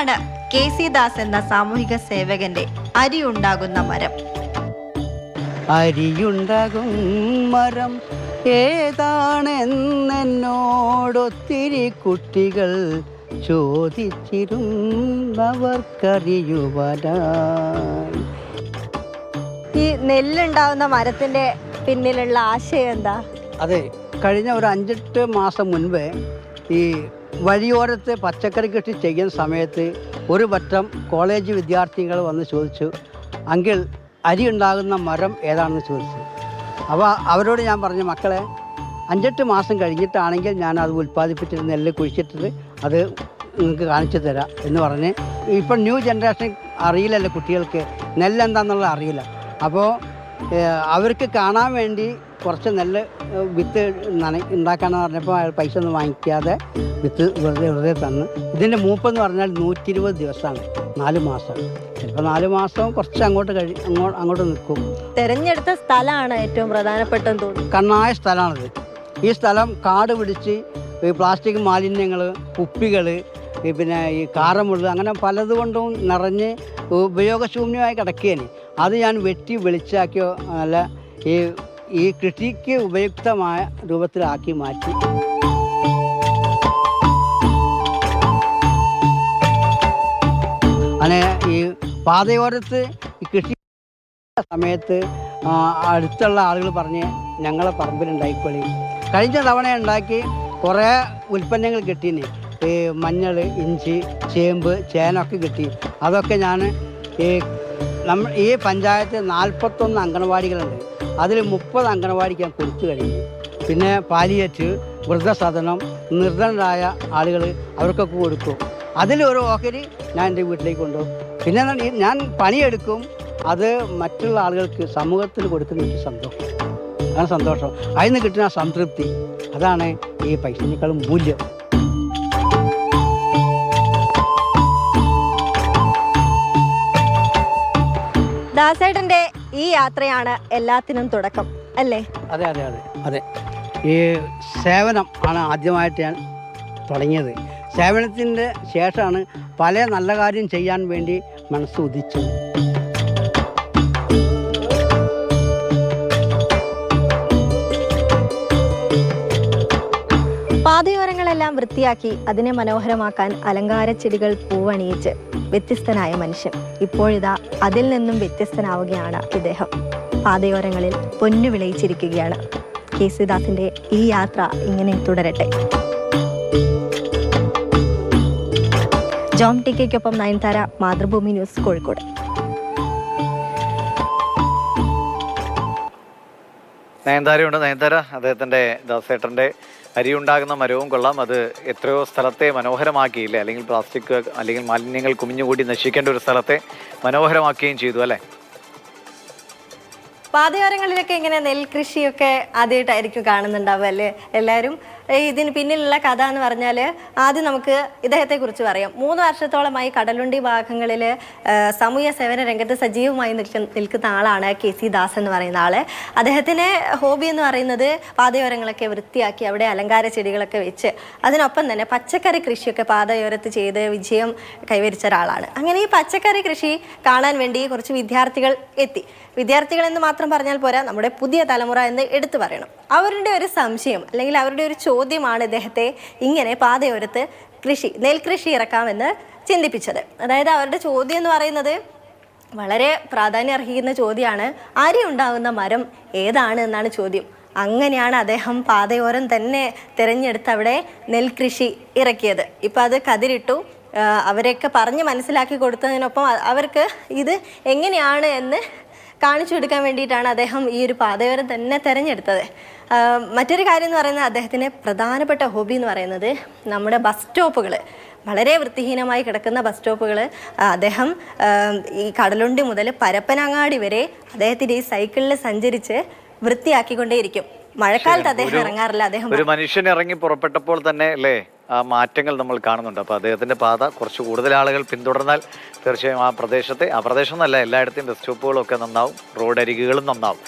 ഇതാണ് K C Das എന്ന സാമൂഹിക സേവകന്റെ അരിയുണ്ടാകുന്ന മരം? അരിയുണ്ടാകും മരം ഏതാണെന്നോടൊത്തിരി കുട്ടികൾ ചോദിച്ചിരുന്നവർക്കറിയുവാനായി. ഈ നെല്ലുണ്ടാവുന്ന മരത്തിന്റെ പിന്നിലുള്ള ആശയം എന്താ? അതെ കഴിഞ്ഞ ഒരു അഞ്ചെട്ട് മാസം മുൻപേ ഈ വഴിയോരത്ത് പച്ചക്കറി കൃഷി ചെയ്യുന്ന സമയത്ത് ഒരു വട്ടം കോളേജ് വിദ്യാർത്ഥികൾ വന്ന് ചോദിച്ചു അങ്കിൾ അരി ഉണ്ടാകുന്ന മരം ഏതാണെന്ന് ചോദിച്ചു. അപ്പോൾ അവരോട് ഞാൻ പറഞ്ഞു മക്കളെ അഞ്ചെട്ട് മാസം കഴിഞ്ഞിട്ടാണെങ്കിൽ ഞാൻ അത് ഉൽപ്പാദിപ്പിച്ചിട്ട് നെല്ല് കുഴിച്ചിട്ടത് അത് നിങ്ങൾക്ക് കാണിച്ചു തരാം എന്ന് പറഞ്ഞ്. ഇപ്പം ന്യൂ ജനറേഷൻ അറിയില്ലല്ലോ കുട്ടികൾക്ക് നെല്ല് എന്താണെന്നുള്ളത് അറിയില്ല. അപ്പോൾ അവർക്ക് കാണാൻ വേണ്ടി കുറച്ച് നെല്ല് വിത്ത് നന ഉണ്ടാക്കാന്ന് പറഞ്ഞപ്പോൾ അയാൾ പൈസ ഒന്നും വാങ്ങിക്കാതെ വിത്ത് വെറുതെ വെറുതെ തന്ന്. ഇതിന്റെ മൂപ്പെന്ന് പറഞ്ഞാൽ നൂറ്റി ഇരുപത് ദിവസമാണ് നാല് മാസം. ചിലപ്പോൾ നാല് മാസം കുറച്ച് അങ്ങോട്ട് കഴി അങ്ങോട്ട് അങ്ങോട്ട് നിൽക്കും. തെരഞ്ഞെടുത്ത സ്ഥലമാണ് ഏറ്റവും പ്രധാനപ്പെട്ടെന്ന് തോന്നുന്നു. കണ്ണായ സ്ഥലമാണിത്. ഈ സ്ഥലം കാട് പിടിച്ച് ഈ പ്ലാസ്റ്റിക് മാലിന്യങ്ങൾ കുപ്പികൾ പിന്നെ ഈ കാറമുള്ളത് അങ്ങനെ പലതുകൊണ്ടും നിറഞ്ഞ് ഉപയോഗശൂന്യമായി കിടക്കുകയാണ് അത് ഞാൻ വെട്ടി വെളിച്ചാക്കിയോ അല്ല ഈ ഈ കൃഷിക്ക് ഉപയുക്തമായ രൂപത്തിലാക്കി മാറ്റി. അങ്ങനെ ഈ പാതയോരത്ത് ഈ കൃഷി സമയത്ത് അടുത്തുള്ള ആളുകൾ പറഞ്ഞ് ഞങ്ങളെ പറമ്പിലുണ്ടായിക്കോളി കഴിഞ്ഞ തവണ ഉണ്ടാക്കി കുറേ ഉൽപ്പന്നങ്ങൾ കിട്ടീന്. ഈ മഞ്ഞൾ ഇഞ്ചി ചേമ്പ് ചേനൊക്കെ കിട്ടി. അതൊക്കെ ഞാൻ ഈ നമ്മ ഈ പഞ്ചായത്ത് നാൽപ്പത്തൊന്ന് അംഗനവാടികളുണ്ട് അതിൽ മുപ്പത് അംഗനവാടിക്ക് ഞാൻ കൊടുത്തു കഴിഞ്ഞു. പിന്നെ പാലിയേറ്റ് വൃദ്ധസദനം നിർധനരായ ആളുകൾ അവർക്കൊക്കെ കൊടുക്കും അതിലൊരു ഓഹരി ഞാൻ എന്റെ വീട്ടിലേക്ക് കൊണ്ടുപോകും. പിന്നെ ഞാൻ പണിയെടുക്കും. അത് മറ്റുള്ള ആളുകൾക്ക് സമൂഹത്തിന് കൊടുക്കുന്ന എനിക്ക് സന്തോഷം. അതാണ് സന്തോഷം. അതിൽ നിന്ന് കിട്ടുന്ന സംതൃപ്തി. അതാണ് ഈ പൈസനേക്കാളും മൂല്യം. ദാസേട്ടന്റെ ഈ യാത്രയാണ് എല്ലാത്തിനും തുടക്കം അല്ലേ? അതെ അതെ അതെ അതെ. ഈ സേവനം ആണ് ആദ്യമായിട്ട് ഞാൻ തുടങ്ങിയത്. സേവനത്തിന്റെ ശേഷമാണ് പല നല്ല കാര്യം ചെയ്യാൻ വേണ്ടി മനസ്സ് ഉദിച്ചത്. പാതയോരങ്ങളെല്ലാം വൃത്തിയാക്കി അതിനെ മനോഹരമാക്കാൻ അലങ്കാര ചെടികൾ പൂവണിയിച്ച് വ്യത്യസ്തനായ മനുഷ്യൻ. ഇപ്പോഴിതാ അതിൽ നിന്നും വ്യത്യസ്തനാവുകയാണ് ഇദ്ദേഹം. പാതയോരങ്ങളിൽ പൊന്നു വിളയിച്ചിരിക്കുകയാണ്. കെ സിദാസിന്റെ ഈ യാത്ര ഇങ്ങനെ തുടരട്ടെ. ജോം ടിക്കയ്ക്കൊപ്പം നയൻതാര മാതൃഭൂമി ന്യൂസ് കോഴിക്കോട്. നയൻതാരയുണ്ട്. നയൻതാര അദ്ദേഹത്തിന്റെ ദാസേട്ടന്റെ അരി ഉണ്ടാകുന്ന മരവും കൊള്ളാം. അത് എത്രയോ സ്ഥലത്തെ മനോഹരമാക്കിയില്ലേ? അല്ലെങ്കിൽ പ്ലാസ്റ്റിക് അല്ലെങ്കിൽ മാലിന്യങ്ങൾ കുമിഞ്ഞുകൂടി നശിക്കേണ്ട ഒരു സ്ഥലത്തെ മനോഹരമാക്കുകയും ചെയ്തു അല്ലേ? പാതയോരങ്ങളിലൊക്കെ ഇങ്ങനെ നെൽകൃഷിയൊക്കെ ആദ്യമായിട്ടായിരിക്കും കാണുന്നുണ്ടാവുക അല്ലേ? എല്ലാവരും ഇതിന് പിന്നിലുള്ള കഥ എന്ന് പറഞ്ഞാൽ ആദ്യം നമുക്ക് ഇദ്ദേഹത്തെ കുറിച്ച് പറയാം. മൂന്ന് വർഷത്തോളമായി കടലുണ്ടി ഭാഗങ്ങളിൽ സമൂഹ സേവന രംഗത്ത് സജീവമായി നിൽക്കുന്ന ആളാണ് കെ സി ദാസ് എന്ന് പറയുന്ന ആൾ. അദ്ദേഹത്തിന് ഹോബി എന്ന് പറയുന്നത് പാതയോരങ്ങളൊക്കെ വൃത്തിയാക്കി അവിടെ അലങ്കാര ചെടികളൊക്കെ വെച്ച് അതിനൊപ്പം തന്നെ പച്ചക്കറി കൃഷിയൊക്കെ പാതയോരത്ത് ചെയ്ത് വിജയം കൈവരിച്ച ഒരാളാണ്. അങ്ങനെ ഈ പച്ചക്കറി കൃഷി കാണാൻ വേണ്ടി കുറച്ച് വിദ്യാർത്ഥികൾ എത്തി. വിദ്യാർത്ഥികൾ എന്ന് മാത്രം പറഞ്ഞാൽ പോരാ നമ്മുടെ പുതിയ തലമുറ എന്ന് എടുത്തു പറയണം. അവരുടെ ഒരു സംശയം അല്ലെങ്കിൽ അവരുടെ ഒരു ചോദ്യമാണ് ഇദ്ദേഹത്തെ ഇങ്ങനെ പാതയോരത്ത് കൃഷി നെൽകൃഷി ഇറക്കാമെന്ന് ചിന്തിപ്പിച്ചത്. അതായത് അവരുടെ ചോദ്യം എന്ന് പറയുന്നത് വളരെ പ്രാധാന്യം അർഹിക്കുന്ന ചോദ്യമാണ്. അരി ഉണ്ടാകുന്ന മരം ഏതാണ് എന്നാണ് ചോദ്യം. അങ്ങനെയാണ് അദ്ദേഹം പാതയോരം തന്നെ തിരഞ്ഞെടുത്ത് അവിടെ നെൽകൃഷി ഇറക്കിയത്. ഇപ്പം അത് കതിരിട്ടു. അവരെയൊക്കെ പറഞ്ഞ് മനസ്സിലാക്കി കൊടുത്തതിനൊപ്പം അവർക്ക് ഇത് എങ്ങനെയാണ് എന്ന് കാണിച്ചു കൊടുക്കാൻ വേണ്ടിയിട്ടാണ് അദ്ദേഹം ഈ ഒരു പാതയോരം തന്നെ തിരഞ്ഞെടുത്തത്. മറ്റൊരു കാര്യം എന്ന് പറയുന്നത് അദ്ദേഹത്തിന്റെ പ്രധാനപ്പെട്ട ഹോബി എന്ന് പറയുന്നത് നമ്മുടെ ബസ് സ്റ്റോപ്പുകൾ വളരെ വൃത്തിഹീനമായി കിടക്കുന്ന ബസ് സ്റ്റോപ്പുകൾ അദ്ദേഹം ഈ കടലുണ്ടി മുതൽ പരപ്പനങ്ങാടി വരെ അദ്ദേഹത്തിന്റെ ഈ സൈക്കിളിൽ സഞ്ചരിച്ച് വൃത്തിയാക്കിക്കൊണ്ടേയിരിക്കും. മഴക്കാലത്ത് അദ്ദേഹം ഇറങ്ങാറില്ല അദ്ദേഹം ഒരു മനുഷ്യൻ ഇറങ്ങി പുറപ്പെട്ടപ്പോൾ തന്നെ അല്ലേ? മാറ്റങ്ങൾ നമ്മൾ കാണുന്നുണ്ട്. അപ്പോൾ അദ്ദേഹത്തിന്റെ പാത കുറച്ച് കൂടുതൽ ആളുകൾ പിന്തുടർന്നാൽ തീർച്ചയായും ആ പ്രദേശത്തെ ആ പ്രദേശം എന്നല്ല എല്ലായിടത്തെയും ബസ് സ്റ്റോപ്പുകളൊക്കെ നന്നാവും റോഡ് അരികുകളും നന്നാവും.